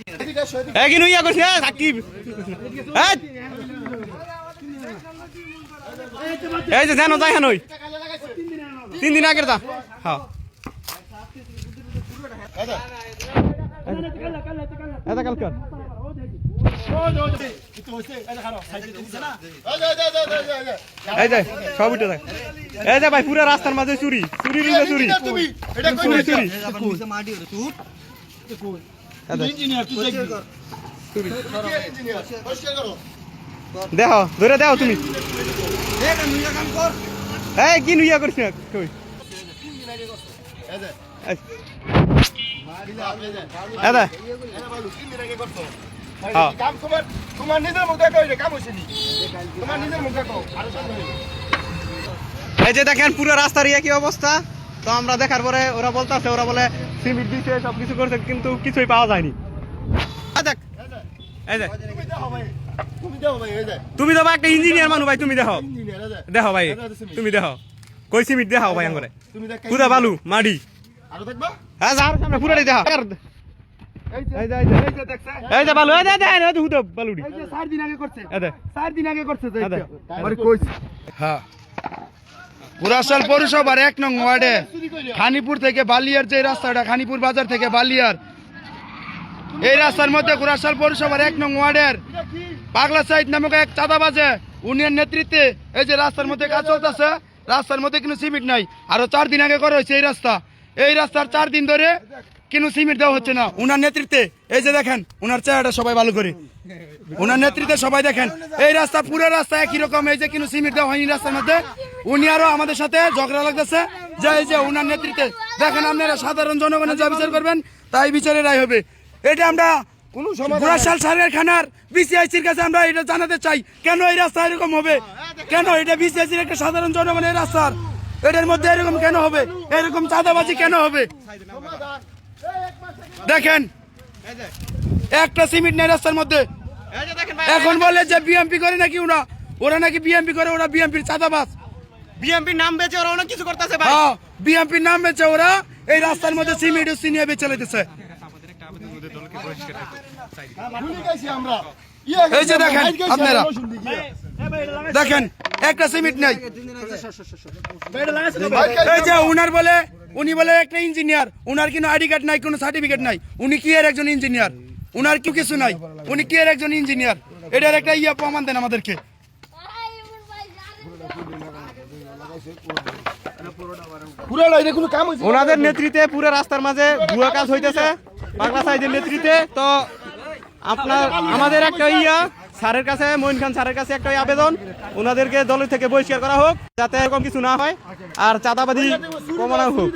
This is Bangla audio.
এ কি ইয়া করছিস এ, সাকিব। এই, এই যে জানো যাই হানই তিন দিন আগের দা। হ্যাঁ। এটা এই যে ভাই পুরো রাস্তার মাঝে চুরি। চুরি। চুরি চুরি। চুরি দেখ। দেহ ধরে দেও তুমি এই কি নুইয়া করছিস না কই এই, এই দে। হ্যাঁ। তোমার নিজের মুখ দেখো কাম নি তোমার নিজের মুখ দেখো। এই যে দেখেন পুরো রাস্তার ইয়ে কি অবস্থা তো আমরা দেখার পরে ওরা বলতেছে ওরা বলে সিমেন্ট দিছে সব কিছু করছে কিন্তু কিছুই পাওয়া যায়নি। এই দেখ। এই দেখ। তুমি দেখো ভাই তুমি দেখো ভাই যে তুমি তো একটা ইঞ্জিনিয়ার মানুষ ভাই তুমি দেখো। ইঞ্জিনিয়ার এই যে দেখো ভাই তুমি দেখো। কই সিমেন্ট দেখাও ভাই আঙ্গরে? পুরা বালু আরও দেখবা হ্যাঁ সামনে পুরাটাই দেখা এই যে এই যে এই যে দেখছে। এই যে বালু এই যে এই যে হুদ বালুডি এই যে চার দিন আগে করছে। এই যে চার দিন আগে করছে যে আরে কইছি। হ্যাঁ। কুরাশাল পৌরসভার এক নং ওয়ার্ডে খানিপুর থেকে বালিয়ার যে রাস্তাটা, খানিপুর বাজার থেকে বালিয়ার, এই রাস্তার মধ্যে কুরাশাল পৌরসভার এক নং ওয়ার্ডের পাগলা সাইড নামক এক চাঁদাবাজে উনির নেতৃত্বে এই যে রাস্তার মধ্যে কাজ চলতেছে, রাস্তার মধ্যে কিন্তু সিমেন্ট নাই। আরও চার দিন আগে করা হয়েছে এই রাস্তা। এই রাস্তার চার দিন ধরে কিন্তু সিমেন্ট দেওয়া হচ্ছে না। উনার নেতৃত্বে, এই যে দেখেন, উনার চেহারাটা সবাই ভালো করে। ওনার নেতৃত্বে সবাই দেখেন এই রাস্তা পুরো রাস্তা একই রকম এই যে কিন্তু সিমেন্ট দেওয়া হয়নি রাস্তার মধ্যে। উনি আরও আমাদের সাথে ঝগড়া লাগতেছে যে এই যে ওনার নেতৃত্বে। দেখেন আপনারা সাধারণ জনগণের যা বিচার করবেন তাই বিচারের রায় হবে। এটা আমরা গুড়াশাল সারের খানার বিসিআইসির কাছে আমরা এটা জানাতে চাই কেন এই রাস্তা এরকম হবে? কেন এটা বিসিআইসির একটা সাধারণ জনগণের রাস্তার এটার মধ্যে এরকম কেন হবে? এরকম চাঁদাবাজি কেন হবে? দেখেন একটা সিমেন্ট নেই রাস্তার মধ্যে। এখন বলে যে বিএমপি করে নাকি ওরা ওরা নাকি বিএমপি করে ওরা বিএমপির চাঁদাবাজ। বিএমপি নাম বেচে ওরা অনেক কিছু করতেছে ভাই। হ্যাঁ বিএমপির নাম বেচে ওরা এই রাস্তার মধ্যে সিমেন্ট সিনিয়ে বেচে লাইতেছে। এই যে দেখেন আপনারা। দেখেন একটা সিমেন্ট নেই। এই যে উনার বলে উনি বলে একটা ইঞ্জিনিয়ার উনার কিন্তু আইডি কার্ড নাই কোনো সার্টিফিকেট নাই। উনি কি এর একজন ইঞ্জিনিয়ার? উনার কি কিছু নাই। উনি কি একজন ইঞ্জিনিয়ার এটার একটা ইয়ে প্রমাণ দেন আমাদেরকে। ওনাদের নেতৃত্বে পুরো রাস্তার মাঝে ভুয়া কাজ হইতেছে। পাগলা সাইদের নেতৃত্বে। তো আপনার আমাদের একটা ইয়া স্যারের কাছে মইন খান স্যারের কাছে একটা আবেদন। ওনাদেরকে দল থেকে বহিষ্কার করা হোক যাতে এরকম কিছু না হয়। আর চাঁদাবাদি কমানো হোক।